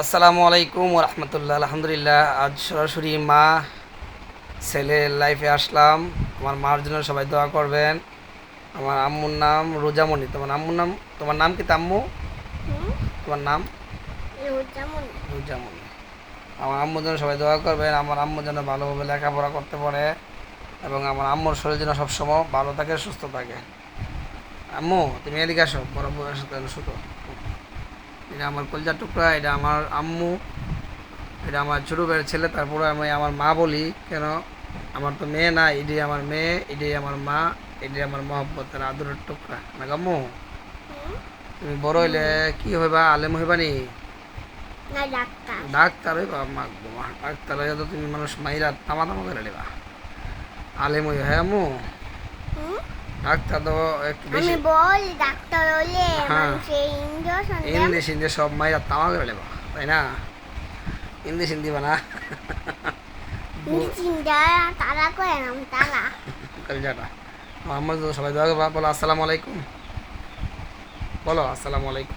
আসসালামু আলাইকুম রহমতুল্লাহ। আলহামদুলিল্লাহ আজ সরাসরি মা ছেলের লাইফে আসলাম। আমার মার জন্য সবাই দোয়া করবেন। আমার আম্মুর নাম রোজামণি। তোমার আম্মুর নাম তোমার নাম কি তাম্মু তোমার নাম? রোজামণি। রোজামণি। আমার আম্মুর জন্য সবাই দোয়া করবেন। আমার আম্মু যেন ভালোভাবে লেখাপড়া করতে পারে এবং আমার আম্মুর শরীর যেন সবসময় ভালো থাকে সুস্থ থাকে। আম্মু তুমি এদিকে আসো বড় বউয়ের সাথে শুধু এটা আমার কলজার টুকরা এটা আমার আম্মু এটা আমার ছোটো ভাইয়ের ছেলে তারপরে আমি আমার মা বলি কেন আমার তো মেয়ে না এটাই আমার মেয়ে এটাই আমার মা এটাই আমার মহব্বতের আদরের টুকরা না হুম? তুমি বড় হইলে কি হইবা আলেম হইবা নি ডাক্তার হইবা মা। ডাক্তার হইয়া তো তুমি মানুষ মাইরা তামা তামা করে নেবা আলেম হইবা হ্যাঁ আম্মু? ডাক্তার তো একটু বেশি। আমি বলি ডাক্তার হলে হ্যাঁ। ইঞ্জেকশন ইংলিশ হিন্দি সব মাইরা তামা করে তাই না? ইংলিশ হিন্দি বানা। চিন্তা তারা করে নাম তারা কলজাটা আমার তো সবাই দোয়া করবা বলো আসসালামু আলাইকুম। বলো আসসালামু আলাইকুম।